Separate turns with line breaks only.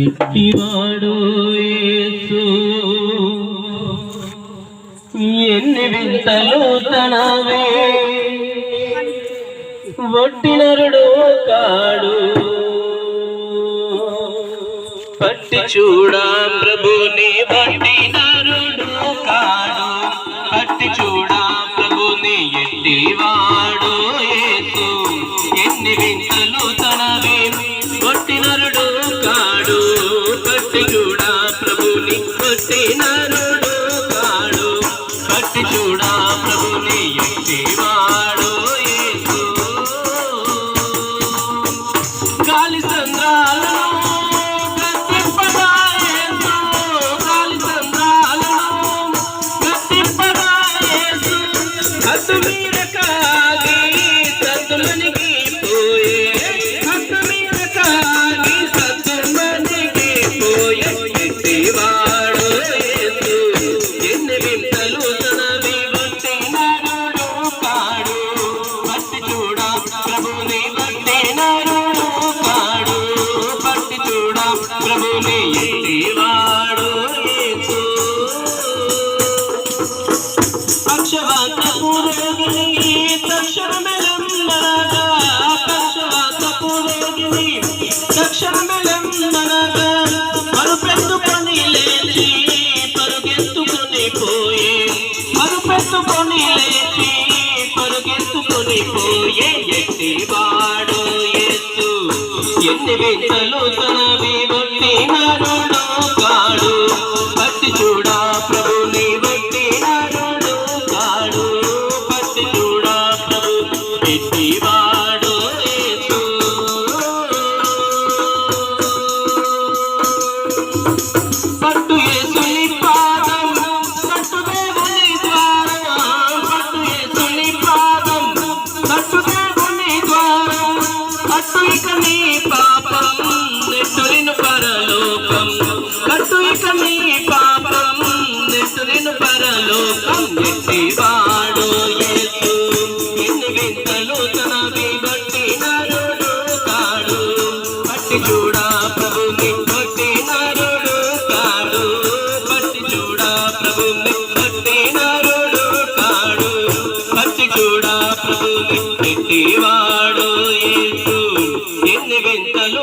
ఎట్టివాడు యేసు? ఎన్ని వింతలు తనవే? వట్టినరుడు కాడు. పట్టి చూడా ప్రభుని వట్టినరుడు కాడు. పట్టి చూడా ప్రభుని ఎట్టివాడు వట్టినరుడు కాడు పట్టి చూడా ప్రభుని వట్టినరుడు కాడు. పట్టి చూడా ప్రభుని ఎట్టివాడు యేసు. గాలి సంద్రాలను Thank you. ప్రభుని బట్టినాడు కాడు పట్టి చూడ ప్రభుని ఎట్టివాడు పక్షవాత పూరేగిని తక్షణమెలందరగా పక్షవాత పూరేగిని తక్షణమెలందరగా పరుపెత్తుకొని లేచి పరుగెత్తుకొని పోయే. పరుపెత్తుకొని లేచి పరుగెత్తుకొని పోయే. ఎన్ని తనవి బట్టి నరుడు కాడు పట్టి చూడా ప్రభుని బట్టి నరుడు కాడు పట్టి చూడా ప్రభు ఎట్టివాడు పట్టు యేసుని పాదం పట్టు దేవుని ద్వారం. పట్టు పాదం పట్టు దేవుని ద్వారం. పట్టు ఇక నీ పాపం పట్టు ఇక నీ పాపం నెట్టురిను పరలోకం ఎట్టివాడు యేసు ఎన్ని వింతలు తనవి బట్టి నరుడు కాడు పట్టి చూడా ప్రభుని బట్టి నరుడు కాడు పట్టి చూడా ప్రభుని నరుడు కాడు పట్టి చూడా ప్రభుని ఎన్ని వింతలు